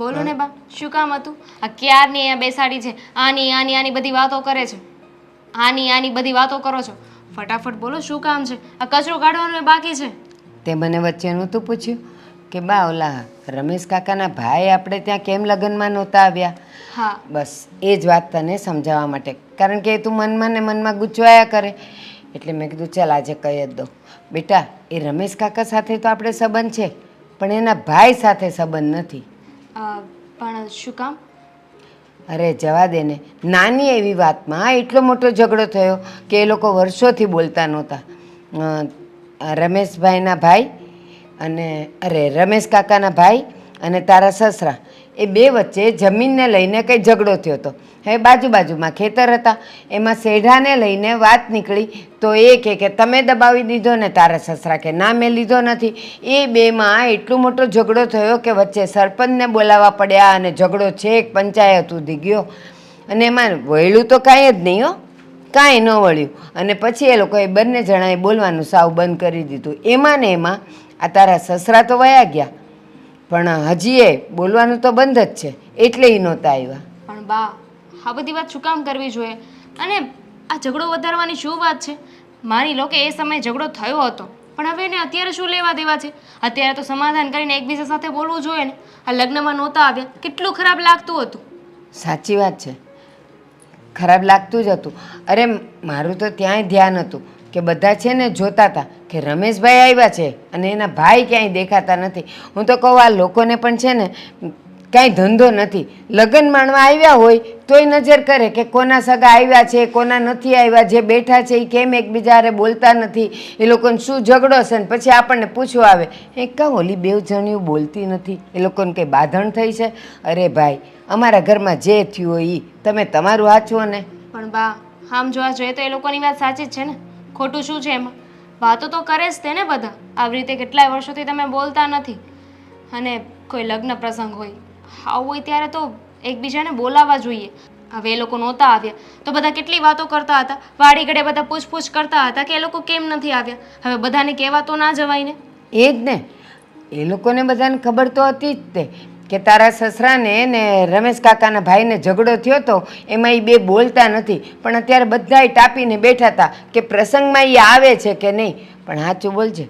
બોલો ને બા શું કામ હતું? આ ક્યારની અહીંયા બેસાડી છે? આની આની આની બધી વાતો કરે છે. આની આની બધી વાતો કરો છો. ફટાફટ બોલો શું કામ છે? આ કચરો કાઢવાનું બાકી છે? તે મને વચ્ચે નહોતું પૂછ્યું કે બા ઓલા રમેશ કાકાના ભાઈ આપણે ત્યાં કેમ લગ્નમાં નહોતા આવ્યા? હા. બસ એ જ વાત તને સમજાવવા માટે. કારણ કે તું મનમાં ને મનમાં ગૂંચવાયા કરે. એટલે મેં કીધું ચાલ આજે કહી જ દો બેટા એ રમેશ કાકા સાથે તો આપણે સંબંધ છે પણ એના ભાઈ સાથે સંબંધ નથી. પણ શું કામ? અરે જવા દે ને. નાની એવી વાતમાં એટલો મોટો ઝઘડો થયો કે એ લોકો વર્ષોથી બોલતા નહોતા. રમેશભાઈના ભાઈ અને અરે રમેશ કાકાના ભાઈ અને તારા સસરા. એ બે વચ્ચે જમીનને લઈને કંઈ ઝઘડો થયો હતો. હવે બાજુ બાજુમાં ખેતર હતા. એમાં શેઢાને લઈને વાત નીકળી તો એ કહે કે, તમે દબાવી દીધો ને તારા સસરા કે, ના, મેં લીધો નથી. એ બેમાં એટલો મોટો ઝઘડો થયો કે વચ્ચે સરપંચને બોલાવવા પડ્યા અને ઝઘડો છેક પંચાયત સુધી ગયો. અને એમાં વળ્યું તો કાંઈ જ નહીં હો. કાંઈ ન વળ્યું. અને પછી એ લોકોએ બંને જણાએ બોલવાનું સાવ બંધ કરી દીધું. એમાં ને એમાં આ તારા સસરા તો વયા ગયા. પણ હજી એ બોલવાનું તો બંધ જ છે. એટલે એ નહોતા આવ્યા. પણ બા આ બધી વાત શું કામ કરવી જોઈએ? અને આ ઝઘડો વધારવાની શું વાત છે? માની લો કે એ સમયે ઝઘડો થયો હતો. પણ હવે એને અત્યારે શું લેવા દેવા છે? અત્યારે તો સમાધાન કરીને એકબીજા સાથે બોલવું જોઈએ ને. આ લગ્નમાં નહોતા આવ્યા. કેટલું ખરાબ લાગતું હતું. સાચી વાત છે. ખરાબ લાગતું જ હતું. અરે મારું તો ત્યાંય ધ્યાન હતું. કે બધા છે ને જોતા હતા કે રમેશભાઈ આવ્યા છે અને એના ભાઈ ક્યાંય દેખાતા નથી. હું તો કહું, આ લોકોને પણ છે ને કાંઈ ધંધો નથી. લગ્ન માણવા આવ્યા હોય તોય નજર કરે કે કોના સગા આવ્યા છે, કોના નથી આવ્યા, જે બેઠા છે એ કેમ એકબીજા હારે બોલતા નથી? એ લોકોને શું ઝઘડો છે ને? પછી આપણને પૂછવા આવે, એ કાં ઓલી બેવ જણીઓ બોલતી નથી? એ લોકોને કંઈ બાંધણ થઈ છે? અરે ભાઈ, અમારા ઘરમાં જે થયું હોય એ તમે તમારું વાંચવો ને. પણ બા, આમ જોવા જોઈએ તો એ લોકોની વાત સાચી જ છે ને. ખોટું શું છે એમાં? વાતો તો કરે જ તેને બધા. આવી રીતે કેટલાય વર્ષોથી તમે બોલતા નથી. અને કોઈ લગ્ન પ્રસંગ હોય, આવું હોય ત્યારે તો એકબીજાને બોલાવવા જોઈએ. હવે એ લોકો નહોતા આવ્યા. તો બધા કેટલી વાતો કરતા હતા? વાડી ઘડે બધા પૂછપૂછ કરતા હતા કે એ લોકો કેમ નથી આવ્યા? હવે બધાને કહેવા તો ના જવાય ને. એ જ ને. એ લોકોને બધાને ખબર તો હતી જ તે. કે તારા સસરાને ને રમેશ કાકાના ભાઈને ઝઘડો થયો તો એમાં એ બે બોલતા નથી. પણ અત્યારે બધાએ ટાપીને બેઠા હતા કે પ્રસંગમાં એ આવે છે કે નહીં. પણ સાચું બોલજે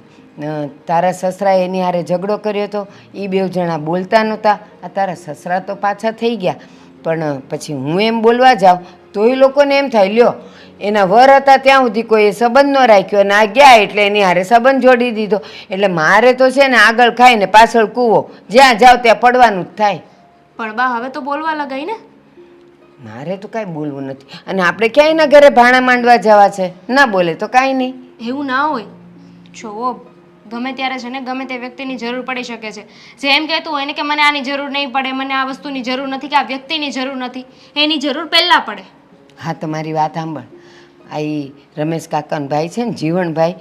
તારા સસરાએ એની હારે ઝઘડો કર્યો હતો એ બે જણા બોલતા નહોતા. આ તારા સસરા તો પાછા થઈ ગયા. પણ પછી હું એમ બોલવા જાઉં તો એ લોકોને એમ થાય લ્યો એના વર હતા ત્યાં સુધી કોઈએ સંબંધ ન રાખ્યો અને આ ગયા એટલે એની હારે સંબંધ જોડી દીધો. એટલે મારે તો છે ને આગળ ખાય ને પાછળ કૂવો જ્યાં જાવ ત્યાં પડવાનું જ થાય. પણ બા હવે તો બોલવા લગાઈ ને. મારે તો કાંઈ બોલવું નથી. અને આપણે ક્યાંય ના ઘરે ભાણા માંડવા જવા છે? ના બોલે તો કાંઈ નહીં. એવું ના હોય. જોવો ગમે ત્યારે છે ને, ગમે તે વ્યક્તિની જરૂર પડી શકે છે. જે એમ કહેતું હોય ને કે મને આની જરૂર નહીં પડે, મને આ વસ્તુની જરૂર નથી કે આ વ્યક્તિની જરૂર નથી, એની જરૂર પહેલાં પડે. હા તમારી વાત સાંભળ. આ ઈ રમેશ કાકાનો ભાઈ છે ને, જીવણભાઈ,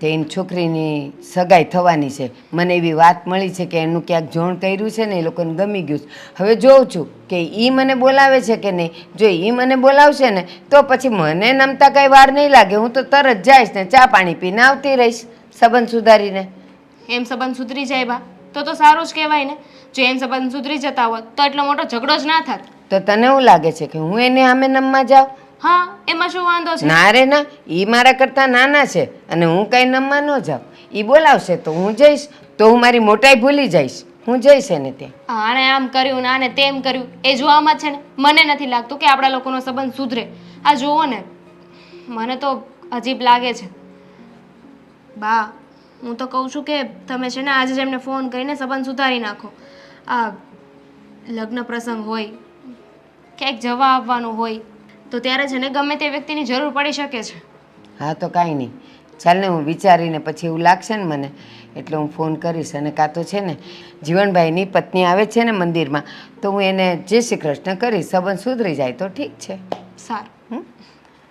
તે એની છોકરીની સગાઈ થવાની છે. મને એવી વાત મળી છે કે એનું ક્યાંક જોણ કર્યું છે ને, એ લોકોને ગમી ગયું છે. હવે જોઉં છું કે એ મને બોલાવે છે કે નહીં? જો એ મને બોલાવશે ને, તો પછી મને નમતા કાંઈ વાર નહીં લાગે. હું તો તરત જઈશ ને ચા પાણી પીને આવતી રહીશ. સંબંધ સુધારીને. એમ સંબંધ સુધરી જાય બા. તો તો સારું જ કહેવાય ને. જો એમ સંબંધ સુધરી જતા હોત તો એટલો મોટો ઝઘડો જ ના થાત. તો તને એવું લાગે છે કે હું એને આમે નમવા જાઉં? હા એમાં શું વાંધો છે? ના રે ના એ મારા કરતાં નાના છે અને હું કાંઈ નમવા ન જાઉં. એ બોલાવશે તો હું જઈશ તો હું મારી મોટાઈ ભૂલી જઈશ. હું જઈશ એને ત્યાં. આને આમ કર્યું ને આને તેમ કર્યું એ જોવામાં છે ને. મને નથી લાગતું કે આપણા લોકોનો સંબંધ સુધરે. આ જુઓ ને મને તો અજીબ લાગે છે. બા હું તો કહું છું કે તમે છે ને આજે જ એમને ફોન કરીને સંબંધ સુધારી નાખો. આ લગ્ન પ્રસંગ હોય ક્યાંક જવા આવવાનું હોય તો ત્યારે છે ને ગમે તે વ્યક્તિની જરૂર પડી શકે છે. હા તો કાંઈ નહીં. ચાલ ને હું વિચારીને પછી એવું લાગશે ને મને એટલે હું ફોન કરીશ. અને કાં તો છે ને જીવનભાઈની પત્ની આવે છે ને મંદિરમાં તો હું એને જય શ્રી કૃષ્ણ કરીશ. સંબંધ સુધરી જાય તો ઠીક છે. સારું. હમ?